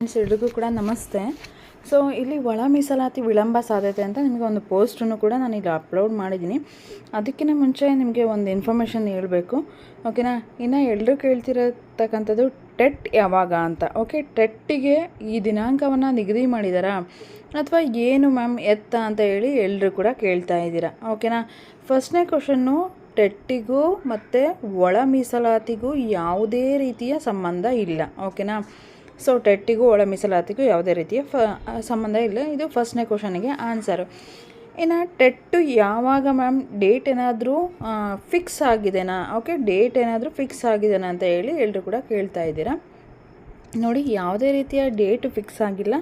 Friends, ಎಲ್ರಿಗೂ ಕೂಡ ನಮಸ್ತೆ. ಸೊ ಇಲ್ಲಿ ಒಳ ಮೀಸಲಾತಿ ವಿಳಂಬ ಸಾಧ್ಯತೆ ಅಂತ ನಿಮಗೆ ಒಂದು ಪೋಸ್ಟನ್ನು ಕೂಡ ನಾನು ಇಲ್ಲಿ ಅಪ್ಲೋಡ್ ಮಾಡಿದ್ದೀನಿ. ಅದಕ್ಕಿಂತ ಮುಂಚೆ ನಿಮಗೆ ಒಂದು ಇನ್ಫಾರ್ಮೇಷನ್ ಹೇಳಬೇಕು. ಓಕೆನಾ ಇನ್ನು ಎಲ್ಲರೂ ಕೇಳ್ತಿರತಕ್ಕಂಥದ್ದು ಟೆಟ್ ಯಾವಾಗ ಅಂತ. ಓಕೆ ಟೆಟ್ಟಿಗೆ ಈ ದಿನಾಂಕವನ್ನು ನಿಗದಿ ಮಾಡಿದಾರಾ? ಅಥವಾ ಏನು ಮ್ಯಾಮ್ ಎತ್ತ ಅಂತ ಹೇಳಿ ಎಲ್ಲರೂ ಕೂಡ ಕೇಳ್ತಾ ಇದ್ದೀರಾ? ಓಕೆನಾ ಫಸ್ಟ್ನೇ ಕ್ವಶನ್ನು ಟೆಟ್ಟಿಗೂ ಮತ್ತು ಒಳ ಮೀಸಲಾತಿಗೂ ಯಾವುದೇ ರೀತಿಯ ಸಂಬಂಧ ಇಲ್ಲ. ಓಕೆನಾ ಸೊ ಟೆಟ್ಟಿಗೂ ಒಳ ಮೀಸಲಾತಿಗೂ ಯಾವುದೇ ರೀತಿಯ ಫ ಸಂಬಂಧ ಇಲ್ಲ. ಇದು ಫಸ್ಟ್ನೇ ಕ್ವಶನಿಗೆ ಆನ್ಸರು ಇನ್ನು ಟೆಟ್ಟು ಯಾವಾಗ ಮ್ಯಾಮ್ ಡೇಟ್ ಏನಾದರೂ ಫಿಕ್ಸ್ ಆಗಿದೆನಾ? ಓಕೆ ಡೇಟ್ ಏನಾದರೂ ಫಿಕ್ಸ್ ಆಗಿದೆನಾ ಅಂತ ಹೇಳಿ ಎಲ್ಲರೂ ಕೂಡ ಕೇಳ್ತಾ ಇದ್ದೀರಾ? ನೋಡಿ, ಯಾವುದೇ ರೀತಿಯ ಡೇಟ್ ಫಿಕ್ಸ್ ಆಗಿಲ್ಲ.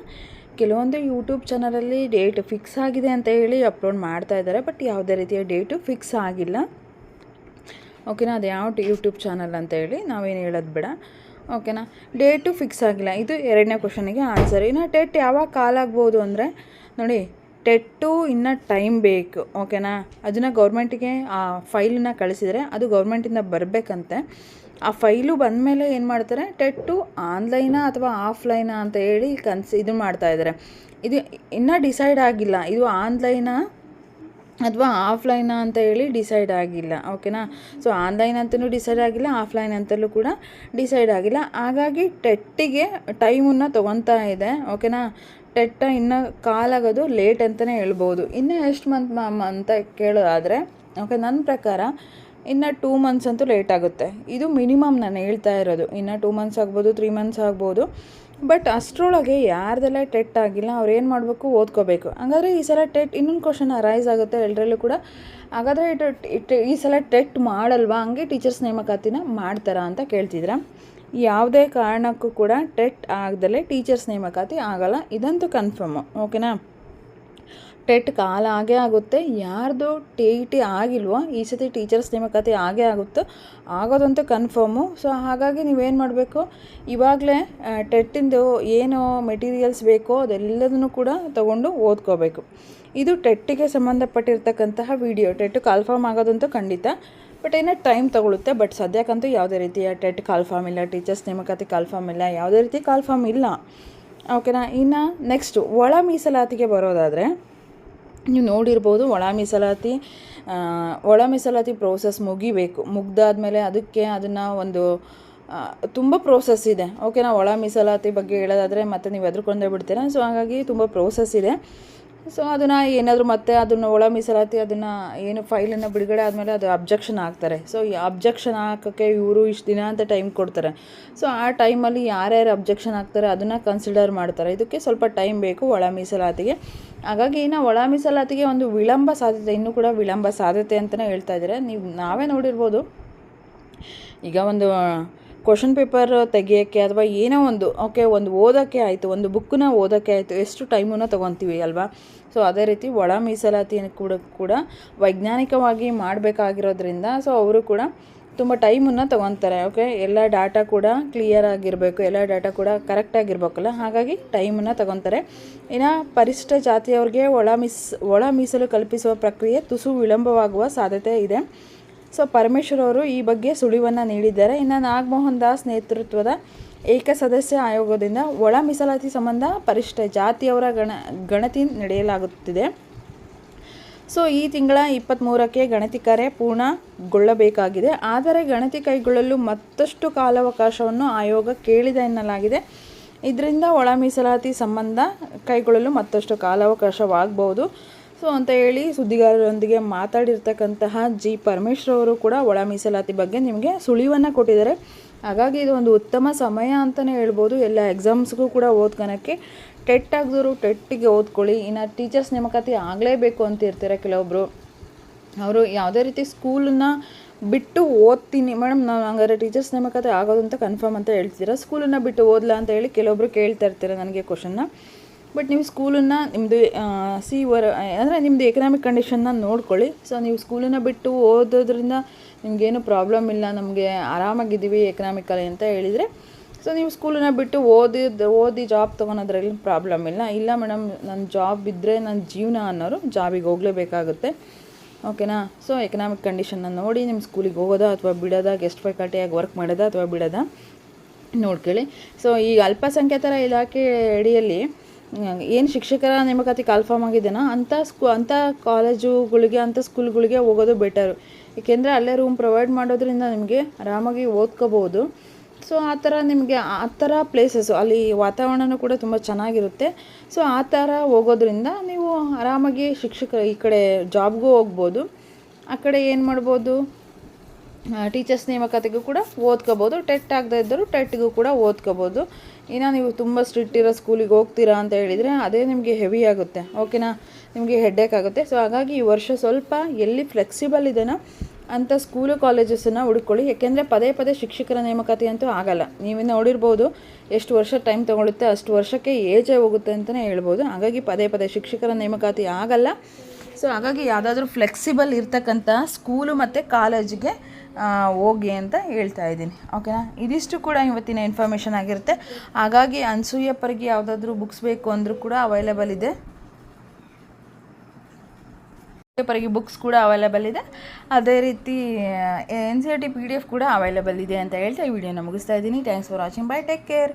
ಕೆಲವೊಂದು ಯೂಟ್ಯೂಬ್ ಚಾನಲಲ್ಲಿ ಡೇಟ್ ಫಿಕ್ಸ್ ಆಗಿದೆ ಅಂತ ಹೇಳಿ ಅಪ್ಲೋಡ್ ಮಾಡ್ತಾ ಇದ್ದಾರೆ ಬಟ್ ಯಾವುದೇ ರೀತಿಯ ಡೇಟು ಫಿಕ್ಸ್ ಆಗಿಲ್ಲ. ಓಕೆನಾ ಅದು ಯಾವ ಯೂಟ್ಯೂಬ್ ಚಾನಲ್ ಅಂತ ಹೇಳಿ ನಾವೇನು ಹೇಳೋದು ಬೇಡ. ಓಕೆನಾ? ಡೇಟು ಫಿಕ್ಸ್ ಆಗಿಲ್ಲ. ಇದು ಎರಡನೇ ಕ್ವಶನಿಗೆ ಆನ್ಸರ್. ಇನ್ನು ಟೆಟ್ ಯಾವಾಗ ಕಾಲ್ ಆಗ್ಬೋದು ಅಂದರೆ, ನೋಡಿ, ಟೆಟ್ಟು ಇನ್ನು ಟೈಮ್ ಬೇಕು, ಓಕೆನಾ? ಅದನ್ನು ಗೌರ್ಮೆಂಟಿಗೆ, ಆ ಫೈಲನ್ನ ಕಳಿಸಿದರೆ ಅದು ಗೌರ್ಮೆಂಟಿಂದ ಬರಬೇಕಂತೆ. ಆ ಫೈಲು ಬಂದಮೇಲೆ ಏನು ಮಾಡ್ತಾರೆ? ಟೆಟ್ಟು ಆನ್ಲೈನಾ ಅಥವಾ ಆಫ್ಲೈನಾ ಅಂತ ಹೇಳಿ ಕನ್ಸ್, ಇದು ಮಾಡ್ತಾ ಇದ್ದಾರೆ ಇದು ಇನ್ನೂ ಡಿಸೈಡ್ ಆಗಿಲ್ಲ. ಇದು ಆನ್ಲೈನಾ ಅಥವಾ ಆಫ್ಲೈನಾ ಅಂತ ಹೇಳಿ ಡಿಸೈಡ್ ಆಗಿಲ್ಲ ಓಕೆನಾ ಸೊ ಆನ್ಲೈನ್ ಅಂತಲೂ ಡಿಸೈಡ್ ಆಗಿಲ್ಲ ಆಫ್ಲೈನ್ ಅಂತಲೂ ಕೂಡ ಡಿಸೈಡ್ ಆಗಿಲ್ಲ. ಹಾಗಾಗಿ ಟೆಟ್ಟಿಗೆ ಟೈಮನ್ನು ತೊಗೊತಾ ಇದೆ ಓಕೆನಾ ಟೆಟ್ಟ ಇನ್ನು ಕಾಲಾಗೋದು ಲೇಟ್ ಅಂತಲೇ ಹೇಳ್ಬೋದು. ಇನ್ನೂ ಎಷ್ಟು ಮಂತ್ ಮ್ಯಾಮ್ ಅಂತ ಕೇಳೋದಾದರೆ ಓಕೆ ನನ್ನ ಪ್ರಕಾರ ಇನ್ನು ಟೂ ಮಂತ್ಸ್ ಅಂತೂ ಲೇಟ್ ಆಗುತ್ತೆ. ಇದು ಮಿನಿಮಮ್ ನಾನು ಹೇಳ್ತಾ ಇರೋದು. ಇನ್ನು ಟೂ ಮಂತ್ಸ್ ಆಗ್ಬೋದು ತ್ರೀ ಮಂತ್ಸ್ ಆಗ್ಬೋದು. ಬಟ್ ಅಷ್ಟರೊಳಗೆ ಯಾರ್ದೆಲ್ಲ ಟೆಟ್ ಆಗಿಲ್ಲ, ಅವ್ರು ಏನು ಮಾಡಬೇಕು ಓದ್ಕೋಬೇಕು. ಹಾಗಾದರೆ ಈ ಸಲ ಟೆಟ್ ಇನ್ನೊಂದು ಕ್ವಶನ್ ಅರೈಸ್ ಆಗುತ್ತೆ ಎಲ್ಲರಲ್ಲೂ ಕೂಡ. ಹಾಗಾದರೆ ಈ ಸಲ ಟೆಟ್ ಮಾಡಲ್ವಾ? ಹಂಗೆ ಟೀಚರ್ಸ್ ನೇಮಕಾತಿನ ಮಾಡ್ತಾರಾ ಅಂತ ಕೇಳ್ತಿದ್ರ. ಯಾವುದೇ ಕಾರಣಕ್ಕೂ ಕೂಡ ಟೆಟ್ ಆಗದಲ್ಲೇ ಟೀಚರ್ಸ್ ನೇಮಕಾತಿ ಆಗಲ್ಲ. ಇದಂತೂ ಕನ್ಫರ್ಮು ಓಕೆನಾ ಟೆಟ್ ಕಾಲ ಆಗೇ ಆಗುತ್ತೆ. ಯಾರ್ದು ಟಿ ಇ ಟಿ ಆಗಿಲ್ವೋ, ಈ ಸತಿ ಟೀಚರ್ಸ್ ನೇಮಕಾತಿ ಆಗೇ ಆಗುತ್ತೋ. ಆಗೋದಂತೂ ಕನ್ಫರ್ಮು ಸೊ ಹಾಗಾಗಿ ನೀವೇನು ಮಾಡಬೇಕು? ಇವಾಗಲೇ ಟೆಟ್ಟಿಂದು ಏನು ಮೆಟೀರಿಯಲ್ಸ್ ಬೇಕೋ, ಅದೆಲ್ಲದನ್ನು ಕೂಡ ತೊಗೊಂಡು ಓದ್ಕೋಬೇಕು. ಇದು ಟೆಟ್ಟಿಗೆ ಸಂಬಂಧಪಟ್ಟಿರ್ತಕ್ಕಂತಹ ವಿಡಿಯೋ ಟೆಟ್ ಕಾಲ್ಫಾರ್ಮ್ ಆಗೋದಂತೂ ಖಂಡಿತ. ಬಟ್ ಏನೋ ಟೈಮ್ ತೊಗೊಳುತ್ತೆ. ಬಟ್ ಸದ್ಯಕ್ಕಂತೂ ಯಾವುದೇ ರೀತಿಯ ಟೆಟ್ ಕಾಲ್ಫಾರ್ಮ್ ಇಲ್ಲ ಟೀಚರ್ಸ್ ನೇಮಕಾತಿ ಕಾಲ್ಫಾರ್ಮ್ ಇಲ್ಲ, ಯಾವುದೇ ರೀತಿ ಕಾಲ್ಫಾರ್ಮ್ ಇಲ್ಲ. ಓಕೆನಾ ಇನ್ನು ನೆಕ್ಸ್ಟು ಒಳ ಮೀಸಲಾತಿಗೆ ಬರೋದಾದರೆ ನೀವು ನೋಡಿರ್ಬೋದು ಒಳ ಮೀಸಲಾತಿ ಒಳ ಮೀಸಲಾತಿ ಪ್ರೋಸೆಸ್ ಮುಗಿಬೇಕು. ಮುಗ್ದಾದ್ಮೇಲೆ ಅದಕ್ಕೆ ಅದನ್ನು ಒಂದು ತುಂಬ ಪ್ರೋಸೆಸ್ ಇದೆ. ಓಕೆನಾ ಒಳ ಮೀಸಲಾತಿ ಬಗ್ಗೆ ಹೇಳೋದಾದರೆ ಮತ್ತೆ ನೀವು ಎದ್ರುಕೊಂಡೇ ಬಿಡ್ತೀರಾ? ಸೊ ಹಾಗಾಗಿ ತುಂಬ ಪ್ರೋಸೆಸ್ ಇದೆ. ಸೊ ಅದನ್ನು ಏನಾದರೂ ಮತ್ತೆ ಅದನ್ನು ಒಳ ಮೀಸಲಾತಿ, ಅದನ್ನು ಏನು ಫೈಲನ್ನು ಬಿಡುಗಡೆ ಆದಮೇಲೆ ಅದು ಅಬ್ಜೆಕ್ಷನ್ ಹಾಕ್ತಾರೆ ಸೊ ಈ ಅಬ್ಜೆಕ್ಷನ್ ಹಾಕೋಕ್ಕೆ ಇವರು ಇಷ್ಟು ದಿನ ಅಂತ ಟೈಮ್ ಕೊಡ್ತಾರೆ. ಸೊ ಆ ಟೈಮಲ್ಲಿ ಯಾರ್ಯಾರು ಅಬ್ಜೆಕ್ಷನ್ ಹಾಕ್ತಾರೆ ಅದನ್ನು ಕನ್ಸಿಡರ್ ಮಾಡ್ತಾರೆ. ಇದಕ್ಕೆ ಸ್ವಲ್ಪ ಟೈಮ್ ಬೇಕು ಒಳ ಮೀಸಲಾತಿಗೆ. ಹಾಗಾಗಿ ಇನ್ನು ಒಳ ಮೀಸಲಾತಿಗೆ ಒಂದು ವಿಳಂಬ ಸಾಧ್ಯತೆ, ಇನ್ನೂ ಕೂಡ ವಿಳಂಬ ಸಾಧ್ಯತೆ ಅಂತಲೇ ಹೇಳ್ತಾ ಇದ್ದಾರೆ. ನೀವು ನಾವೇ ನೋಡಿರ್ಬೋದು. ಈಗ ಒಂದು ಕ್ವಶನ್ ಪೇಪರ್ ತೆಗಿಯೋಕ್ಕೆ ಅಥವಾ ಏನೋ ಒಂದು ಓಕೆ ಒಂದು ಓದೋಕ್ಕೆ ಆಯಿತು, ಒಂದು ಬುಕ್ಕನ್ನ ಓದೋಕ್ಕೆ ಆಯಿತು, ಎಷ್ಟು ಟೈಮನ್ನು ತೊಗೊತೀವಿ ಅಲ್ವಾ? ಸೊ ಅದೇ ರೀತಿ ಒಳ ಮೀಸಲಾತಿಯನ್ನು ಕೂಡ ಕೂಡ ವೈಜ್ಞಾನಿಕವಾಗಿ ಮಾಡಬೇಕಾಗಿರೋದ್ರಿಂದ ಸೊ ಅವರು ಕೂಡ ತುಂಬ ಟೈಮನ್ನು ತೊಗೊತಾರೆ ಓಕೆ ಎಲ್ಲ ಡಾಟಾ ಕೂಡ ಕ್ಲಿಯರ್ ಆಗಿರಬೇಕು, ಎಲ್ಲ ಡಾಟಾ ಕೂಡ ಕರೆಕ್ಟಾಗಿರ್ಬೇಕಲ್ಲ ಹಾಗಾಗಿ ಟೈಮನ್ನು ತೊಗೊತಾರೆ. ಇನ್ನು ಪರಿಶಿಷ್ಟ ಜಾತಿಯವ್ರಿಗೆ ಒಳ ಮೀಸ್, ಒಳ ಮೀಸಲು ಕಲ್ಪಿಸುವ ಪ್ರಕ್ರಿಯೆ ತುಸು ವಿಳಂಬವಾಗುವ ಸಾಧ್ಯತೆ ಇದೆ. ಸೊ ಪರಮೇಶ್ವರ್ ಅವರು ಈ ಬಗ್ಗೆ ಸುಳಿವನ್ನು ನೀಡಿದ್ದಾರೆ. ಇನ್ನು ನಾಗಮೋಹನ್ ದಾಸ್ ನೇತೃತ್ವದ ಏಕ ಸದಸ್ಯ ಆಯೋಗದಿಂದ ಒಳ ಮೀಸಲಾತಿ ಸಂಬಂಧ ಪರಿಷ್ಠ ಜಾತಿಯವರ ಗಣ, ಗಣತಿ ನಡೆಯಲಾಗುತ್ತಿದೆ. ಸೊ ಈ ತಿಂಗಳ ಇಪ್ಪತ್ತ್ಮೂರಕ್ಕೆ ಗಣತಿ ಕಾರ್ಯ ಪೂರ್ಣಗೊಳ್ಳಬೇಕಾಗಿದೆ. ಆದರೆ ಗಣತಿ ಕೈಗೊಳ್ಳಲು ಮತ್ತಷ್ಟು ಕಾಲಾವಕಾಶವನ್ನು ಆಯೋಗ ಕೇಳಿದೆ ಎನ್ನಲಾಗಿದೆ. ಇದರಿಂದ ಒಳ ಮೀಸಲಾತಿ ಸಂಬಂಧ ಕೈಗೊಳ್ಳಲು ಮತ್ತಷ್ಟು ಕಾಲಾವಕಾಶವಾಗಬಹುದು. ಸೊ ಅಂತ ಹೇಳಿ ಸುದ್ದಿಗಾರರೊಂದಿಗೆ ಮಾತಾಡಿರ್ತಕ್ಕಂತಹ ಜಿ ಪರಮೇಶ್ವರ್ ಅವರು ಕೂಡ ಒಳ ಮೀಸಲಾತಿ ಬಗ್ಗೆ ನಿಮಗೆ ಸುಳಿವನ್ನು ಕೊಟ್ಟಿದ್ದಾರೆ. ಹಾಗಾಗಿ ಇದು ಒಂದು ಉತ್ತಮ ಸಮಯ ಅಂತಲೇ ಹೇಳ್ಬೋದು. ಎಲ್ಲ ಎಕ್ಸಾಮ್ಸ್ಗೂ ಕೂಡ ಓದ್ಕೊಳಕ್ಕೆ ಟೆಟ್ ಆಗಿದ್ರು ಟೆಟ್ಟಿಗೆ ಓದ್ಕೊಳ್ಳಿ. ಇನ್ನು ಟೀಚರ್ಸ್ ನೇಮಕಾತಿ ಆಗಲೇಬೇಕು ಅಂತ ಇರ್ತಾರೆ ಕೆಲವೊಬ್ಬರು ಅವರು ಯಾವುದೇ ರೀತಿ ಸ್ಕೂಲನ್ನ ಬಿಟ್ಟು ಓದ್ತೀನಿ. ಮೇಡಮ್ ನಾನು ಹಂಗಾರೆ ಟೀಚರ್ಸ್ ನೇಮಕಾತಿ ಆಗೋದು ಅಂತ ಕನ್ಫರ್ಮ್ ಅಂತ ಹೇಳ್ತೀರಾ ಸ್ಕೂಲನ್ನು ಬಿಟ್ಟು ಓದಲಾ ಅಂತ ಹೇಳಿ ಕೆಲವೊಬ್ಬರು ಕೇಳ್ತಾ ಇರ್ತೀರ ನನಗೆ ಕ್ವಶನ್ನ ಬಟ್ ನೀವು ಸ್ಕೂಲನ್ನು ನಿಮ್ಮದು ಸಿ ವರ್, ಅಂದರೆ ನಿಮ್ಮದು ಎಕನಾಮಿಕ್ ಕಂಡೀಷನ್ನ ನೋಡ್ಕೊಳ್ಳಿ. ಸೊ ನೀವು ಸ್ಕೂಲನ್ನು ಬಿಟ್ಟು ಓದೋದ್ರಿಂದ ನಿಮಗೇನು ಪ್ರಾಬ್ಲಮ್ ಇಲ್ಲ, ನಮಗೆ ಆರಾಮಾಗಿದ್ದೀವಿ ಎಕನಾಮಿಕಲಿ ಅಂತ ಹೇಳಿದರೆ. ಸೊ ನೀವು ಸ್ಕೂಲನ್ನ ಬಿಟ್ಟು ಓದಿ ಓದಿ ಜಾಬ್ ತೊಗೊಳೋದ್ರಲ್ಲಿ ಪ್ರಾಬ್ಲಮ್ ಇಲ್ಲ. ಇಲ್ಲ ಮೇಡಮ್ ನನ್ನ ಜಾಬ್ ಇದ್ದರೆ ನನ್ನ ಜೀವನ ಅನ್ನೋರು ಜಾಬಿಗೆ ಹೋಗಲೇಬೇಕಾಗುತ್ತೆ. ಓಕೆನಾ ಸೊ ಎಕನಾಮಿಕ್ ಕಂಡೀಷನ್ನ ನೋಡಿ ನಿಮ್ಮ ಸ್ಕೂಲಿಗೆ ಹೋಗೋದಾ ಅಥವಾ ಬಿಡೋದಾ? ಗೆಸ್ಟ್ ಫ್ಯಾಕಲ್ಟಿಯಾಗಿ ವರ್ಕ್ ಮಾಡೋದಾ ಅಥವಾ ಬಿಡೋದಾ? ನೋಡ್ಕೊಳ್ಳಿ. ಸೊ ಈ ಅಲ್ಪಸಂಖ್ಯಾತರ ಇಲಾಖೆ ಅಡಿಯಲ್ಲಿ ಏನು ಶಿಕ್ಷಕರ ನೇಮಕಾತಿ ಕಾಲ್ಫಾರ್ಮ್ ಆಗಿದೆಯೋ ಅಂಥ ಸ್ಕೂ ಅಂಥ ಕಾಲೇಜುಗಳಿಗೆ ಅಂಥ ಸ್ಕೂಲ್ಗಳಿಗೆ ಹೋಗೋದು ಬೆಟರು ಏಕೆಂದರೆ ಅಲ್ಲೇ ರೂಮ್ ಪ್ರೊವೈಡ್ ಮಾಡೋದ್ರಿಂದ ನಿಮಗೆ ಆರಾಮಾಗಿ ಓದ್ಕೋಬೋದು ಸೊ ಆ ಥರ ನಿಮಗೆ ಆ ಥರ ಪ್ಲೇಸಸ್ಸು ಅಲ್ಲಿ ವಾತಾವರಣವೂ ಕೂಡ ತುಂಬ ಚೆನ್ನಾಗಿರುತ್ತೆ. ಸೊ ಆ ಥರ ಹೋಗೋದ್ರಿಂದ ನೀವು ಆರಾಮಾಗಿ ಶಿಕ್ಷಕ ಈ ಕಡೆ ಜಾಬ್ಗೂ ಹೋಗ್ಬೋದು. ಆ ಕಡೆ ಏನು ಮಾಡ್ಬೋದು? ಟೀಚರ್ಸ್ ನೇಮಕಾತಿಗೂ ಕೂಡ ಓದ್ಕೋಬೋದು. ಟೆಟ್ ಆಗದೆ ಇದ್ದರೂ ಟೆಟ್ಗೂ ಕೂಡ ಓದ್ಕೋಬೋದು. ಇನ್ನು ನೀವು ತುಂಬ ಸ್ಟ್ರಿಕ್ಟ್ ಇರೋ ಸ್ಕೂಲಿಗೆ ಹೋಗ್ತೀರಾ ಅಂತ ಹೇಳಿದರೆ ಅದೇ ನಿಮಗೆ ಹೆವಿ ಆಗುತ್ತೆ. ಓಕೆನಾ ನಿಮಗೆ ಹೆಡ್ಡೇಕ್ ಆಗುತ್ತೆ. ಸೊ ಹಾಗಾಗಿ ಈ ವರ್ಷ ಸ್ವಲ್ಪ ಎಲ್ಲಿ ಫ್ಲೆಕ್ಸಿಬಲ್ ಇದೆನೋ ಅಂಥ ಸ್ಕೂಲು ಕಾಲೇಜಸನ್ನು ಹುಡುಕೊಳ್ಳಿ. ಯಾಕೆಂದರೆ ಪದೇ ಪದೇ ಶಿಕ್ಷಕರ ನೇಮಕಾತಿ ಅಂತೂ ಆಗಲ್ಲ. ನೀವು ನೋಡಿರ್ಬೋದು ಎಷ್ಟು ವರ್ಷ ಟೈಮ್ ತೊಗೊಳುತ್ತೆ, ಅಷ್ಟು ವರ್ಷಕ್ಕೆ ಏಜೇ ಹೋಗುತ್ತೆ ಅಂತಲೇ ಹೇಳ್ಬೋದು. ಹಾಗಾಗಿ ಪದೇ ಪದೇ ಶಿಕ್ಷಕರ ನೇಮಕಾತಿ ಆಗಲ್ಲ. ಸೊ ಹಾಗಾಗಿ ಯಾವುದಾದ್ರೂ ಫ್ಲೆಕ್ಸಿಬಲ್ ಇರ್ತಕ್ಕಂಥ ಸ್ಕೂಲು ಮತ್ತು ಕಾಲೇಜಿಗೆ ಹೋಗಿ ಅಂತ ಹೇಳ್ತಾ ಇದ್ದೀನಿ. ಓಕೆನಾ ಇದಿಷ್ಟು ಕೂಡ ಇವತ್ತಿನ ಇನ್ಫಾರ್ಮೇಷನ್ ಆಗಿರುತ್ತೆ. ಹಾಗಾಗಿ ಅನ್ಸೂಯ ಪರಿಗೆ ಯಾವುದಾದ್ರೂ ಬುಕ್ಸ್ ಬೇಕು ಅಂದರೂ ಕೂಡ ಅವೈಲೇಬಲ್ ಇದೆ. ಪರಿಗೆ ಬುಕ್ಸ್ ಕೂಡ ಅವೈಲೇಬಲ್ ಇದೆ. ಅದೇ ರೀತಿ N C R T P D F ಕೂಡ ಅವೈಲೇಬಲ್ ಇದೆ ಅಂತ ಹೇಳ್ತಾ ಈ ವಿಡಿಯೋನ ಮುಗಿಸ್ತಾ ಇದ್ದೀನಿ. Thanks for watching bye take care